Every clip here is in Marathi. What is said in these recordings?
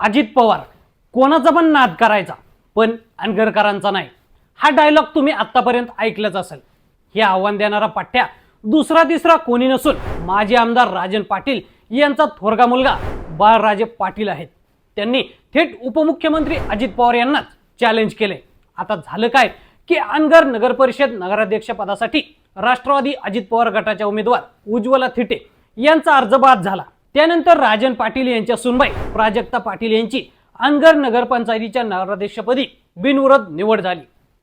अजित पवार. कोणाचा पण नाद करायचा पण अनगरकरांचा नाही. हा डायलॉग तुम्ही आत्तापर्यंत ऐकलंच असेल. हे आव्हान देणारा पाठ्या दुसरा तिसरा कोणी नसून माजी आमदार राजन पाटील यांचा थोरगा मुलगा बाळराजे पाटील आहेत. त्यांनी थेट उपमुख्यमंत्री अजित पवार यांनाच चॅलेंज केले. आता झालं काय की अनगर नगर परिषद नगराध्यक्ष पदासाठी राष्ट्रवादी अजित पवार गटाच्या उमेदवार उज्ज्वला थिटे यांचा अर्ज बाद झाला. त्यानंतर राजन पाटील यांच्या सुनबाई प्राजक्ता पाटील यांची अनगर नगरपंचायतीच्या नगराध्यक्षपदी बिनविरोध निवड झाली.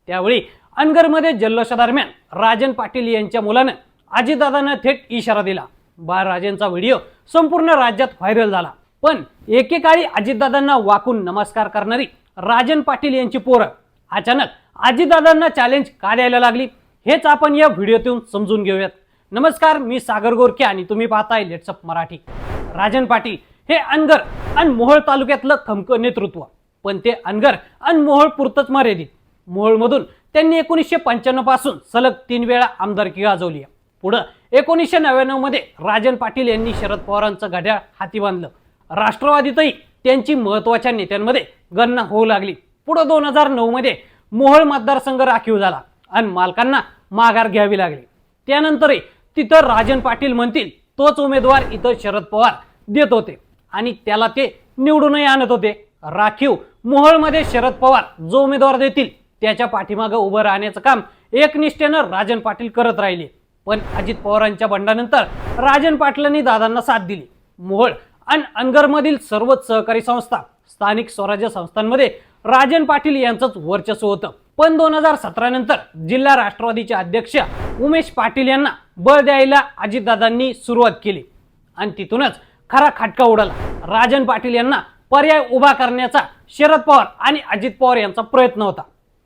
त्यावेळी अनगरमध्ये जल्लोषादरम्यान राजन पाटील यांच्या मुलानं अजितदादांना थेट इशारा दिला. बाळराजेंचा व्हिडिओ संपूर्ण राज्यात व्हायरल झाला. पण एकेकाळी अजितदादांना वाकून नमस्कार करणारी राजन पाटील यांची पोरं अचानक अजितदादांना चॅलेंज का द्यायला लागली? हेच आपण या व्हिडिओतून समजून घेऊयात. नमस्कार मी सागर गोरखे आणि तुम्ही पाहताय लेट्सअप मराठी. राजन पाटील हे अनगर आणि मोहोळ तालुक्यातलं खमकं नेतृत्व. पण ते अनगर आणि मोहोळ पुरतच मर्यादित. मोहोळमधून त्यांनी एकोणीसशे पंच्याण्णवपासून सलग तीन वेळा आमदारकी गाजवली आहे. पुढं एकोणीसशे नव्याण्णवमध्ये राजन पाटील यांनी शरद पवारांचं घड्याळ हाती बांधलं. राष्ट्रवादीतही त्यांची महत्त्वाच्या नेत्यांमध्ये गणना होऊ लागली. पुढं दोन हजार नऊ मध्ये मोहोळ मतदारसंघ राखीव झाला आणि मालकांना माघार घ्यावी लागली. त्यानंतरही तिथं राजन पाटील म्हणतील तोच उमेदवार इथं शरद पवार देत होते. आणि त्याला ते निवडूनही आणत होते. राखीव मोहोळमध्ये शरद पवार जो उमेदवार देतील त्याच्या पाठीमागं उभं राहण्याचं काम एकनिष्ठेनं राजन पाटील करत राहिले. पण अजित पवारांच्या बंडानंतर राजन पाटलांनी दादांना साथ दिली. मोहोळ आणि अनगरमधील सर्वच सहकारी संस्था स्थानिक स्वराज्य संस्थांमध्ये राजन पाटील यांचंच वर्चस्व होतं. पण दोन हजार सतरा नंतर जिल्हा राष्ट्रवादीचे अध्यक्ष उमेश पाटील यांना बळ द्यायला अजितदादांनी सुरुवात केली. आणि तिथूनच खरा खटका उडाला. राजन पाटील यांना पर्याय उभा करण्याचा शरद पवार आणि अजित पवार यांचा प्रयत्न होता.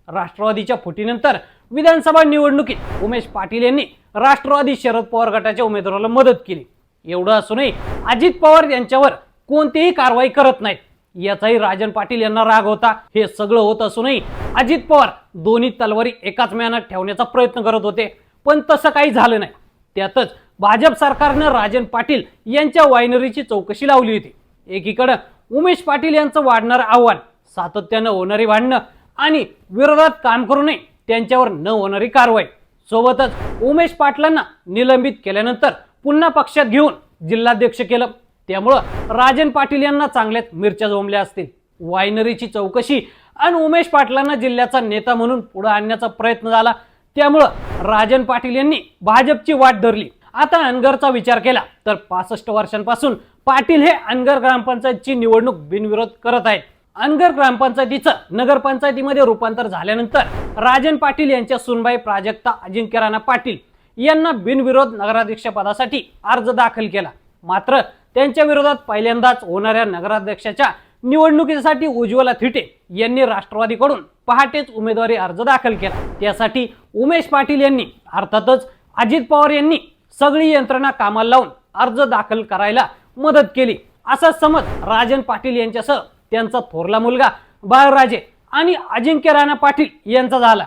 राष्ट्रवादीच्या फुटीनंतर विधानसभा निवडणुकीत उमेश पाटील यांनी राष्ट्रवादी शरद पवार गटाच्या उमेदवाराला मदत केली. एवढं असूनही अजित पवार यांच्यावर कोणतीही कारवाई करत नाहीत. याचाही राजन पाटील यांना राग होता. हे सगळं होत असूनही अजित पवार दोन्ही तलवारी एकाच मेहनत ठेवण्याचा प्रयत्न करत होते. पण तसं काही झालं नाही. त्यातच भाजप सरकारनं राजन पाटील यांच्या वायनरीची चौकशी लावली होती. एकीकडं उमेश पाटील यांचं वाढणारं आव्हान सातत्यानं होणारी भांडणं आणि विरोधात काम करू नये त्यांच्यावर न होणारी कारवाई. सोबतच उमेश पाटलांना निलंबित केल्यानंतर पुन्हा पक्षात घेऊन जिल्हाध्यक्ष केलं. त्यामुळं राजन पाटील यांना चांगल्याच मिरच्या जोमल्या असतील. वायनरीची चौकशी आणि उमेश पाटलांना जिल्ह्याचा नेता म्हणून पुढे आणण्याचा प्रयत्न झाला. त्यामुळं राजन पाटील यांनी भाजपची वाट धरली. आता अनगरचा विचार केला तर पासष्ट वर्षांपासून पाटील हे अनगर ग्रामपंचायतची निवडणूक बिनविरोध करत आहेत. अनगर ग्रामपंचायतीचं नगरपंचायतीमध्ये रूपांतर झाल्यानंतर राजन पाटील यांच्या सुनबाई प्राजक्ता अजिंक्य राणा पाटील यांना बिनविरोध नगराध्यक्ष पदासाठी अर्ज दाखल केला. मात्र त्यांच्या विरोधात पहिल्यांदाच होणाऱ्या नगराध्यक्षाच्या निवडणुकीसाठी उज्ज्वला थिटे यांनी राष्ट्रवादीकडून पहाटेच उमेदवारी अर्ज दाखल केला. त्यासाठी उमेश पाटील यांनी अर्थातच अजित पवार यांनी सगळी यंत्रणा कामाला लावून अर्ज दाखल करायला मदत केली. असा समज राजन पाटील यांच्यासह त्यांचा थोरला मुलगा बाळराजे आणि अजिंक्य राणा पाटील यांचा झाला.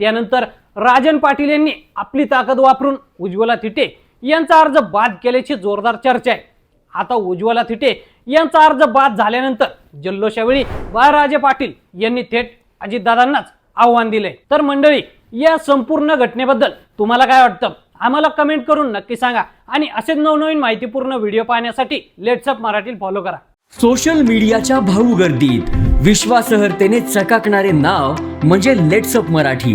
त्यानंतर राजन पाटील यांनी आपली ताकद वापरून उज्ज्वला थिटे यांचा अर्ज बाद केल्याची जोरदार चर्चा आहे. आता उज्ज्वला थिटे यांचा अर्ज बाद झाल्यानंतर जल्लोषावेळी बाळराजे पाटील यांनी थेट अजितदादांनाच आव्हान दिले. तर मंडळी या संपूर्ण घटनेबद्दल तुम्हाला काय वाटतं? आम्हाला कमेंट करून नक्की सांगा आणि असेच नवनवीन माहितीपूर्ण व्हिडिओ पाहण्यासाठी लेट्सअप मराठी फॉलो करा. सोशल मीडियाच्या भाऊ गर्दीत विश्वासार्हतेने चकाकणारे नाव म्हणजे लेट्सअप मराठी.